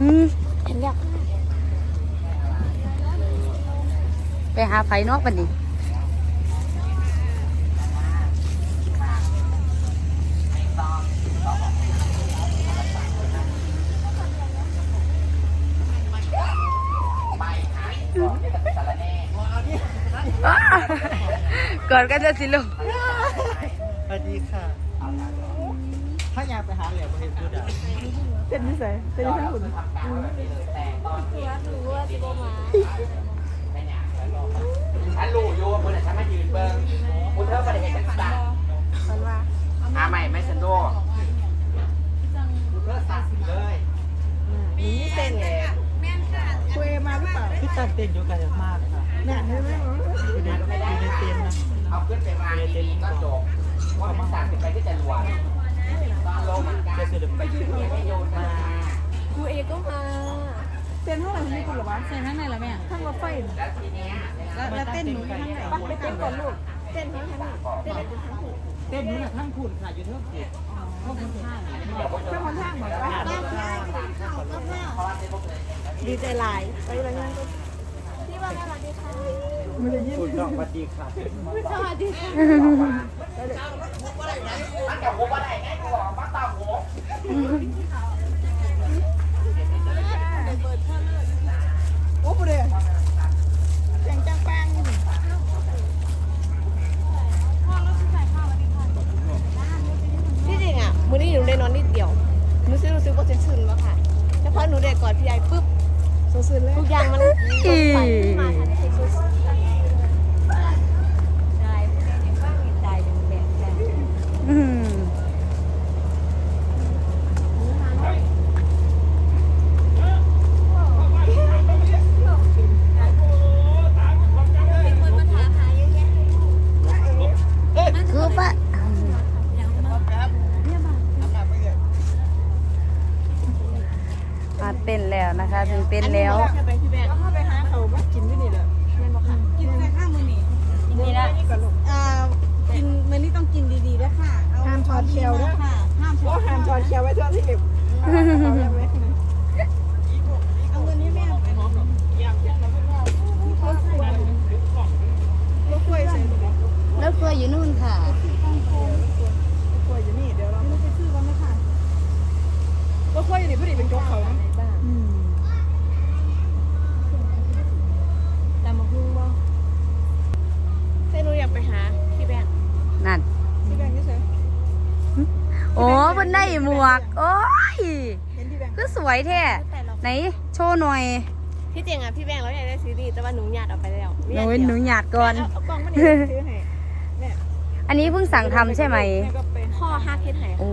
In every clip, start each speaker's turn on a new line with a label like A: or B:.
A: อืม
B: ฉันอยาก
A: ไปหาไผเนอกบันนี้ก่อนกันจะสิลูก
C: สวัสดีค่ะ ถ้าอยากไปหาเหลี่ยมประเท ศจุดอะ
D: เป็นนิสัยเป็นนิสัยหุ่น
E: ฉันรู้อยู่ว่าคนไหนฉันมายืนเบิ้งกูเธอประเด็นเป็นสัตว์อาใหม่ไม่ฉันดูกูเธอสัตว์เลย
D: มีเส้นไงคุยมาหรือเปล่า
C: พี่ตันเต้นอยู่กันมากค่ะ
D: เนี่ยเห็นไหม
C: อยู่ในอยู่ในเต็นท์นะ
E: เอาขึ้นไปวางดีๆก็จบว่ามันสั่งไปก็จะรวยตอนลงมัน กู
B: เอก็มา
D: เต้นเท่าไหร่ไม่คุณหรอวะ
A: ใส่ทั้งไหนละแม่
D: ทั้งรถไฟ
E: แล้วทีเนี้ย
D: แล้วแล้วเต้นหนูทั้งไหนไปเต้นก่อนลูก
B: เต้นทั้งทั้งเต้นทั้งทั้ง
C: เต้นนู้นะทั้งคุณค่ะอยู่เท่าไหร่
D: เจ้าคนทางบอกว่า
B: ดีใจหลายไปแล้วงั้นก็พี่ว่าสวัสดีค่ะ
C: คุณน้องสวัสดีค่ะ
B: สวัสดีค่ะ
E: มันกับหัวอะไรไงกูบอกว่าตาหัว
D: โอ้โหเด้แข่งจังปัง
B: ที่จริงอะมื้อนี้หนูได้นอนนิดเดียวหนูซื้อรู้สึกว่าจะชื่นวะค่ะแต่พอหนูได้กอดพี่ไอ้ปุ๊บ
D: สุดๆเลย
B: ทุกอย่างมันสดใสขึ้นมาทันทีสุดใช่ผู้ใดยังบ้างมีใจเป็นแบบแบบ
A: อืม
B: คนมาถามหาเยอะแยะ
A: คือปะมา เต้นแล้วนะคะ ถึงเต้นแล้ว
D: ไปที่แบงเข้าไปหาเขามากินที่นี่แหละกินแต่ข้าวมือนี่
A: นี่ละ
D: อ่ากินมื้อนี้ต้องกินดีๆด้วยค่ะห้ามทอดเคียวด้วยค่ะห้ามทอดห้ามทอดเคียวไว้เท่าที่เก็บเอาเงินนี้แม่ไปหอมหรอกอยากกินแล้วก็ลูกกล้วยใส่ลูก
A: แล้วกล้วยอยู่นู่นค่ะ
D: กล้วยอยู่นี่เดี๋ยวเราไปซื้อกันนะคะลูกกล้วยอยู่นี่พอดีเป็นโจ๊กเขานะ
A: อืม
B: แต่มาพึ่งว่าเส้นหนูอยากไปหาพี่แบงค์
A: นั่น
D: ที่แบงค์นี่ใช่
A: โอ้บน ได้หมวก โอ้ย
D: เห็นที่แบงค์
A: ก็สวยแท้
B: แต่เรา
A: ไหนโชว์หน่อย
B: ที่จริงอะพี่แบงค์เราอยากได้ซีรีส์แต่ว่าหนูหยาดออกไปแล้ว
A: หนูหนูหยาดก่อน
D: เอากล่องมานี่ซื้อให้เนี่ย
A: อันนี้เพิ่งสั่งทำใช่ไหม
D: แม่ก็ไป
B: พ่อฮักเฮ็ดให้
A: โอ้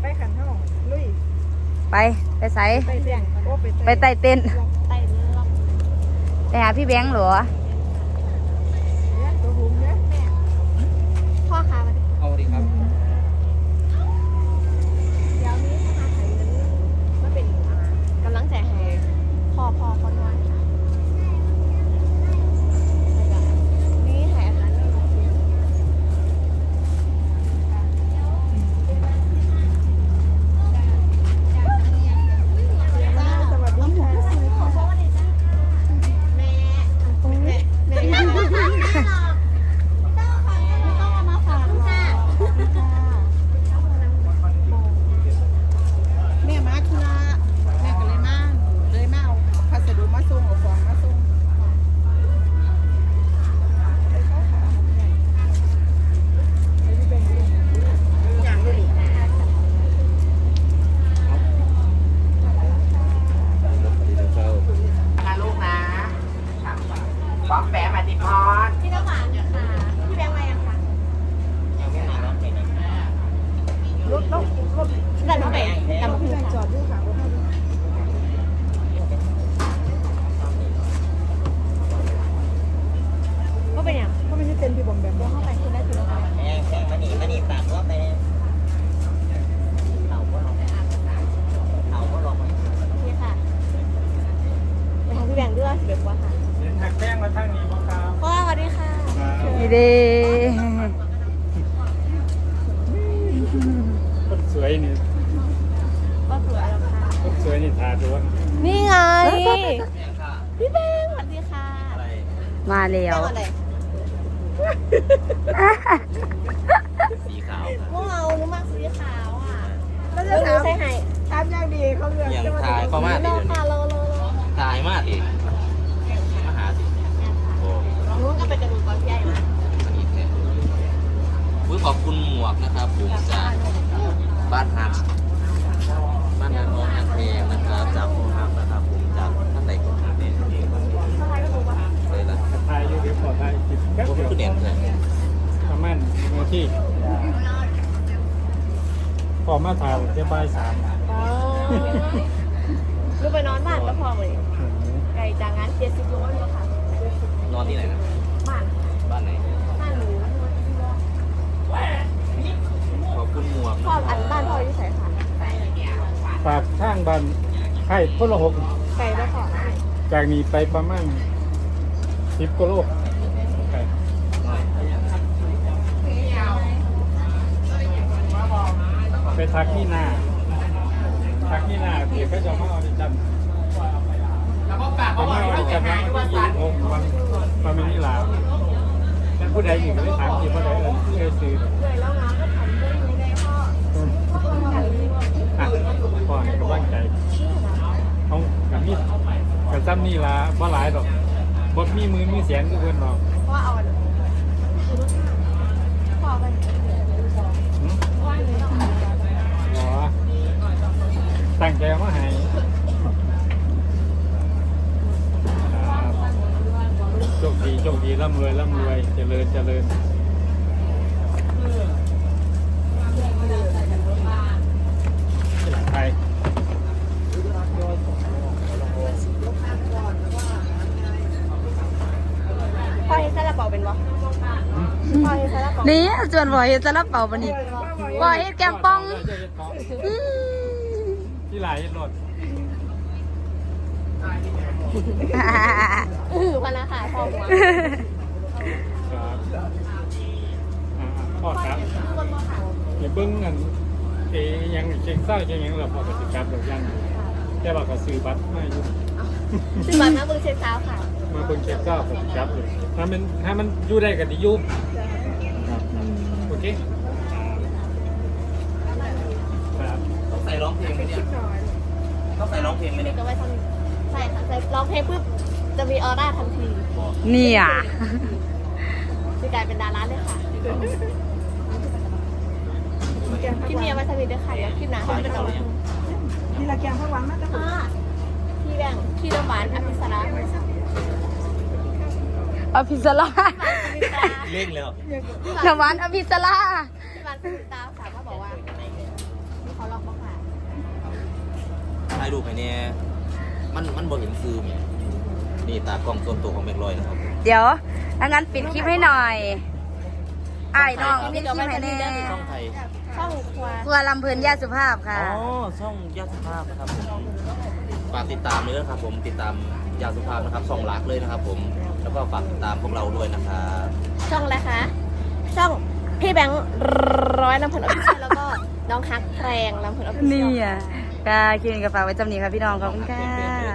D: ไปขันห้องลุย
A: ไปไปใส่
D: ไปเสี่ยงโอ้ไป
A: ไปไต่เต้น
B: ไต่เนื้อล็อก
A: ไปหาพี่แบงค์เหรอ
D: ตัวหุมเนี่ย
B: พ่อคะมาดิ
E: เอาดีครับ
B: เดี๋ยวนี้ถ้าหาไถ่เงินมาเป็นอ่ากำลังใจให้พ่อพ่อพ่อน้อยค่ะแล้วก็นี่ให้อาหารให้หนูกิน
D: สวัสดีค่ะ
B: แม่แม่แม่ไม่ต้องไม่ต้องเอามาฝากหรอก
D: แม่มาคือแม่ก็เลยมาเลยมาเอาพัสดุมาส่งเอาของมาส่งอย่างนี้
E: นะลูกนะป๊อปแปะมาติพร
B: พี่น้ำหวานค่ะพี่แบงค์มายังคะรถรถรถดันเข้าไปตำคือ
D: จอดอยู่ค่ะรถ
B: ก็เป็นอย่าง
D: ก็ไม่ใช่เต็นที่บอมแบม
B: เข้าไปคือได้คือแล้ว
C: แม่แม่มานี่มานี่ปากว่าไปเต่าก็ลองเต่าก็ลองมา
B: นี่ค่ะไปทางพี่แบงค์ด้วยสิเด็กว่าค่ะ
C: หักแป้งมาทางนี้บ้างครับ
B: พ่อสวัสดีค่ะ
A: นี่เด้
C: คนสวยนี่
B: ก็สวยแล้วค่ะ
C: คนสวยวยนี่ทาด้วย
B: นี่ไง พี่แบงค์สวัสดีค่ะ
A: มาแล้
B: แบ
A: ว
B: งค์อะไร
E: สีขาว
B: พวกเราหนูมักสีขาวอะแล้วจะใส่ให้
D: ตามอย่างดีเขาเลือก
E: อย่าง
D: จะมา
E: ทายก็มา
B: โล
E: ดิเดี๋ยว
B: ค่ะ
E: นี้
B: โลโลโล
E: ทายมากดิมาหาสิโอ้
B: หนูก็ไปกระดูกก่อนพี่ใหญ่มา
E: อันนี้แค่อุ้ย ขอบคุณหมวกนะครับผมจากบ้านฮักบ้านฮักน้องฮักเพลงนะครับจากโฮฮักนะครับผมจากท่านใดก็ทำเป็นเองเลยล่ะ
C: ทายอยู่เดี๋ยวขอทายจิบแป๊บ
E: ผม
C: เดียว
E: คือเด่นเลย
C: ประมาณเมื่อที่พอมาถ่ายจะบ่ายสาม
B: อ๋อหนูไปนอนบ้านก็พอเลยไก่จากงานเจ็ดสิบโลเลยค่ะ
E: นอนที่ไหนนะ
B: บ้าน
E: บ้านไหน
B: บ้านหนู
E: ขอบ คุณหมวก
B: พ่ออันบ้านพ่ออยู่ไหนคะ
C: ฝากข้างบ้านไข่พละหก
B: ไก่ก็ขอ
C: จากนี้ไปประมาณสิบกิโลไก่ไปทักที่นาทักที่นาเดี๋ยวก็จะมาเอาไปจำจะมาเอาไปจำนะที่ยี่สิบหกวันวันมินิลาแล้วผู้ใดอยู่ก็ได้ถามที่ผู้ใดเออเออซื้อ
B: เลยแล้วงานก็ทำได้ไม่ได้พ่อ
C: อะพ่อให้กำลั งใจเอากับมีกับซ้ำนี่ละบ่หลายดอกบดมีมือมีเสียงทุกคนหรอก
B: พ่อเอาพ่อไป
C: หึอ๋อตั้งใจเอามาให้โชคดีโชคดีร่ำรวยร่ำรวยเจริญเจริญที่หลังไทย
B: พ่อเฮ็ดซาลาเปาเป็นบ่พ่อเฮ็ดซาลาเปา
A: นี่จวนบ่เฮ็ดซาลาเปาบัดนี้บ่เฮ็ดแกงป่องอืม
C: ที่หลายเฮ็ดรถ
B: เออพันละค่ะพ่อหัว
C: ครับอ่าพ่อครับอย่าเบิ้งกันเอยังเช็คเศร้าเช็คหยังเราพอกสิกลับเรายังแต่ว่าก็ซื้อบัตรมาอยู่
B: ซื้อบัตรมาเบิ่งเช็คเช้าค่ะ
C: มาเบิ่งเช็คเศร้าก็สิกลับเลยถ้ามันถ้ามันอยู่ได้ก็ดีอยู่ครับ โอเคครับ
E: ต้องใส่ร้องเพลงไหมเนี่ยต้องใส่ร้องเพลงไหม
B: นี่
E: เนี่ย
B: ก็ไว้ทำใช่ค่ะใส่ร้องเพลงปุ๊บจะมีออร่าทันที
A: เนี่ย
B: จะกลายเป็นดาราเลยค่ะคลิปนี้เอาไว้สนิทด้วยค่ะเดี๋ยวคลิปหน้าให้เป็นต่อ
D: ทีละแกงผักหวานมาจ้ะ
B: อ่าพี่แบงค์พี่น้ำหวานอภิสรา
A: อภิสรา
E: เล่นแล้ว
A: น้ำหวานอภิสรา
B: พี่หวานพี่ตาสามารถบอกว่านี่เขาลองบ้างค่ะ
E: ถ่ายรูปให้เนี่ยมันมันบ่เห็นซื้อเนี่ยนี่ตากล้องส่วนตัวของแบงค์ร้อยนะครับ
A: เดี๋ยวถ้างั้นปิดคลิปให้หน่อยไอ้ายน้องปิดคลิปให้แน่
E: ช่องไทย
B: ช่องครัว
A: ครัวลำเพลินยาสุภาพค่ะ
E: อ๋อช่องยาสุภาพนะครับผมฝากติดตามเลยนะครับผมติดตามยาสุภาพนะครับช่องรักเลยนะครับ ผมแล้วก็ฝากติดตามพวกเราด้วยนะครับ
B: ช่องอะไรคะ ช่องพี่แบงค์ร้อยลำเพลินออฟฟิเชียลแล้วก็น้องฮักแพรงลำเพลินออฟฟิเชียล
A: นี่อะก็คลิปนี้ก็ฝากไว้จำนี้ค่ะพี่น้องขอบคุณค่ะ